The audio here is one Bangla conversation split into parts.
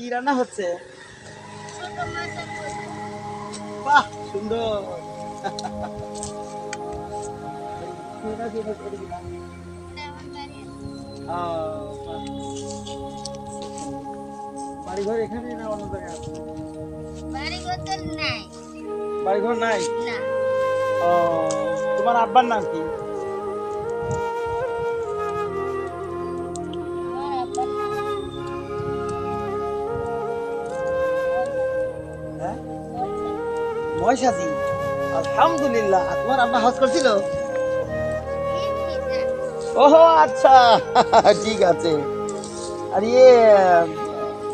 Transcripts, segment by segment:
কি রান্না হচ্ছে। বাহ সুন্দর। বাড়িঘর এখানে না অন্য জায়গায় নাই। বাড়িঘর নাই? ও, তোমার আব্বার নাম কি? তোমার হজ করছিল? "এই আচ্ছা ঠিক আছে। আর ইয়ে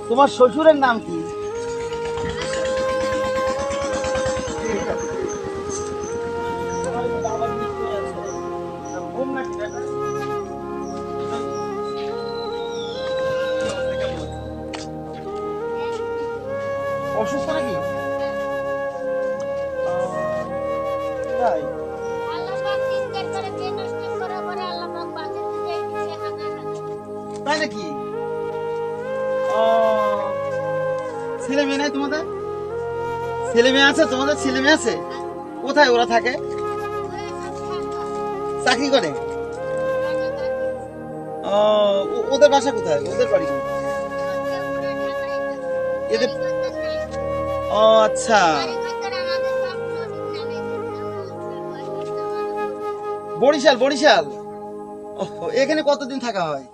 তোমার শ্বশুরের নাম কি? অসুস্থ হানা। তাই নাকি ছেলে মেয়ে নাই তোমাদের ছেলে মেয়ে আছে, তোমাদের ছেলে মেয়ে আছে কোথায় ওরা থাকে। চাকরি করে ওদের বাসা কোথায় ওদের বাড়ি। এদের। ও আচ্ছা বরিশাল বরিশাল। এখানে কতদিন থাকা হয়?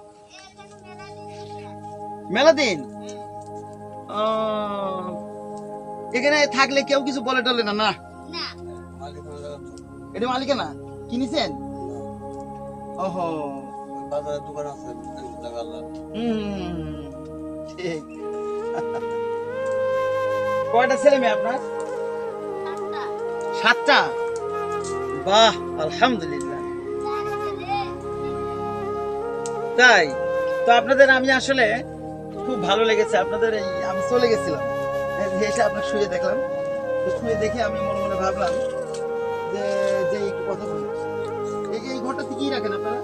মেলা দিন এখানে থাকলে কেউ কিছু বলে টলে না না? না। এটা মালিকানা কিনেছেন? ওহো। বাজারের দোকান আছে ঠিক। কয়টা ছেলে মেয়ে আপনার? সাতটা? বাহ, আলহামদুলিল্লাহ। তাই, তো আপনাদের আমি আসলে খুব ভালো লেগেছে, আপনাদের এই, আমি চলে গেছিলাম। এসে আপনার শুয়ে দেখলাম। তো শুয়ে দেখে আমি মনে মনে ভাবলাম যে যে কথা বলি। এই ঘরটাতে কি রাখেন আপনারা?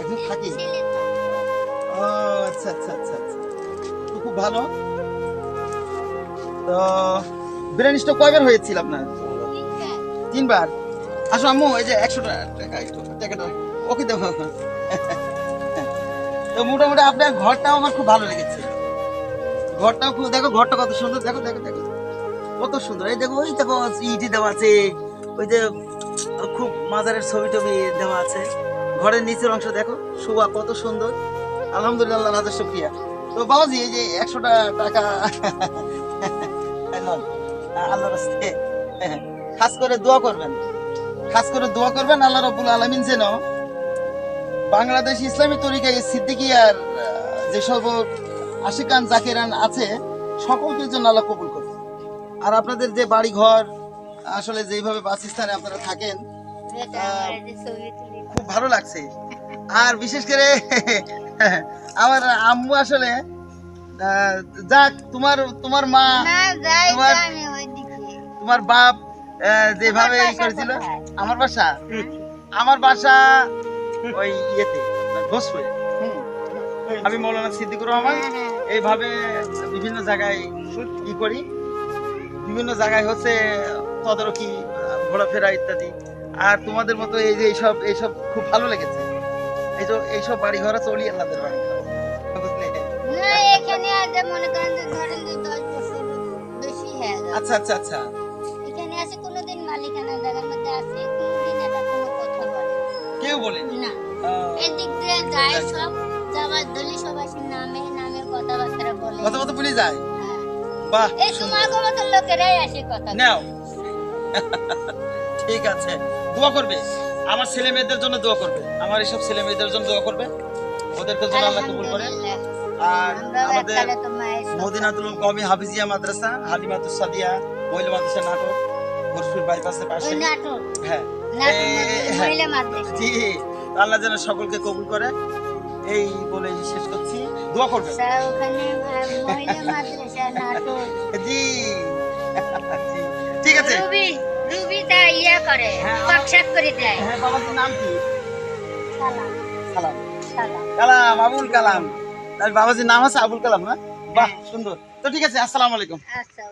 একজন থাকি। ও আচ্ছা আচ্ছা আচ্ছা আচ্ছা। তো খুব ভালো। তো বিরিয়ানি স্টক কয়বার হয়েছিল আপনার। তিনবার। আসো আম্মু, এই যে একশো টাকা ওকে তো মোটামুটি আপনার ঘরটাও আমার খুব ভালো লেগেছে। ঘরটাও খুব দেখো, ঘরটা কত সুন্দর। দেখো দেখো দেখো। কত সুন্দর। এই দেখো ওই দেখো, ইটি দেওয়া আছে। ওই যে খুব মাজারের ছবি টবি দেওয়া আছে। ঘরের নিচের অংশ দেখো, শোভা কত সুন্দর। আলহামদুলিল্লাহ রাজা শুক্রিয়া। তো বাবাজি, এই যে একশোটা টাকা। আল্লাহ রাস্তায়। খাস করে দোয়া করবেন। খাস করে দোয়া করবেন আল্লাহ রবুল আলমিন যেন বাংলাদেশ ইসলামী তরিকায় সিদ্দিকী আর আহ, যেসব আশিকান জাকিরান আছে সকলকে জন্য আল্লাহ কবুল করবে আর আপনাদের যে বাড়ি ঘর আসলে যেভাবে বাসস্থানে আপনারা থাকেন। খুব ভালো লাগছে। আর বিশেষ করে আমার আম্মু আসলে যাক তোমার তোমার মা তোমার- তোমার বাপ যেভাবে করেছিল? আমার বাসা? আমার বাসা ওই ইয়েতে ঘোষপুরে হুম। আমি মৌলানা সিদ্দিকুর রহমান। এইভাবে বিভিন্ন জায়গায় ই করি। বিভিন্ন জায়গায় হচ্ছে তদারকি ঘোরাফেরা ইত্যাদি। আর তোমাদের মতো এই যে এইসব এইসব খুব ভালো লেগেছে। এই যে এইসব বাড়ি ঘর চলি আপনাদের বাড়ি ঘর। আচ্ছা আচ্ছা আচ্ছা। কোনোদিন জায়গার মধ্যে আছে কোনোদিন এটা কোনো কথা বলে কেউ বলেনি না? এদিক দিয়ে যায় সব যাবার দলি সবাই নামে নামে কথাবার্তা বলে। কথা কথা বলে যায়। বাহ এই তোমার মতো লোকেরাই আসে কথা নাও। ঠিক আছে। দোয়া করবে। আমার ছেলে মেয়েদের জন্য দোয়া করবে। আমার এইসব ছেলে মেয়েদের জন্য দোয়া করবে। ওদেরকে জন্য আল্লাহ কবুল করে। আর আমাদের মদিনাতুল কওমি হাফিজিয়া মাদ্রাসা হালিমাতুস সাদিয়া মহিলা মাদ্রাসা নাটক। ঘোরসুর বাইপাসের পাশে হ্যাঁ হ্যাঁ। জি আল্লাহ যেন সকলকে কবুল করে। এই বলে শেষ করছি। দোয়া করবে জি। ঠিক আছে। রুবি রুবি তা ইয়া করে হ্যাঁ, পাকশাক করে দেয়। হ্যাঁ বাবার নাম কি? সালাম। সালাম। সালাম। কালাম আবুল কালাম। তার বাবাজির নাম আছে আবুল কালাম না? বাহ সুন্দর। তো ঠিক আছে আসসালামু আলাইকুম। আচ্ছা